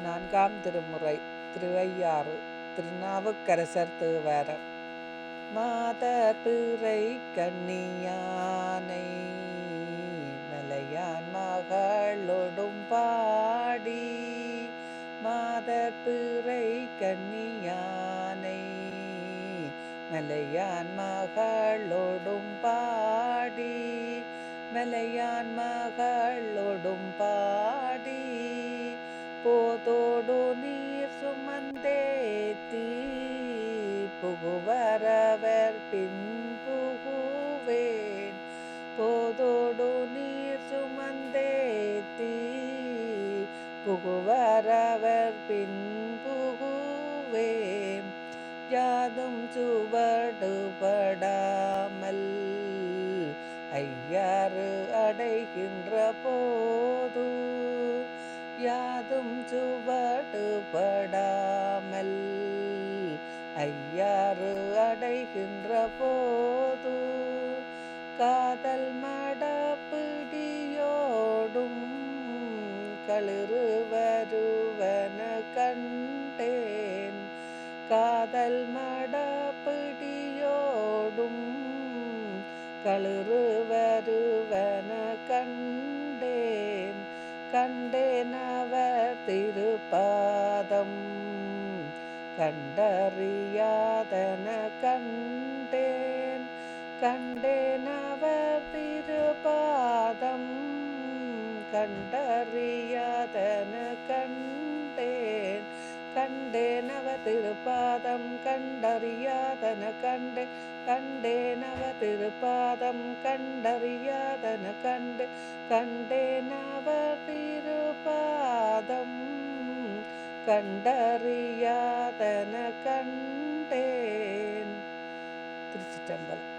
நான்காம் திருமுறை திருவையாறு திருநாவுக்கரசர் தேவாரம். மாத பிறை கண்ணியானை மலையான் மகளொடும் பாடி மாத பிறை கண்ணியானை மலையான் மகளொடும் பாடி மலையான் மகள் தோடு நீர் சுமந்தேத்தி புகுவரவர் பின் புகுவேன். போதோடு நீர் சுமந்தேத்தி புகுவரவர் பின் புகுவேன். யாதும் சுவடுபடாமல் ஐயாறு அடைகின்ற போதும் யாதும் சுவடுபடாமல் ஐயாறு அடைகின்ற போது காதல் மடப்பிடியோடும் களிறு வருவன கண்டேன். காதல் மடப்பிடியோடும் களிறு வருவன கண்டேன் கண்டேன் அவர் திருப்பாதம். கண்டறியாதன கண்டேன். கண்டேன் அவர் திருப்பாதம். கண்டறியாதன கண்டேன். கண்டேன் அவர் திருப்பாதம். கண்டறியாதன கண்டேன். கண்டேன் அவர் திருப்பாதம் கண்டறியாதன கண்டே கண்டேன் அவர் திருப்பாதம் கண்டறியாதன கண்டேன் திருச்சிற்றம்பலம்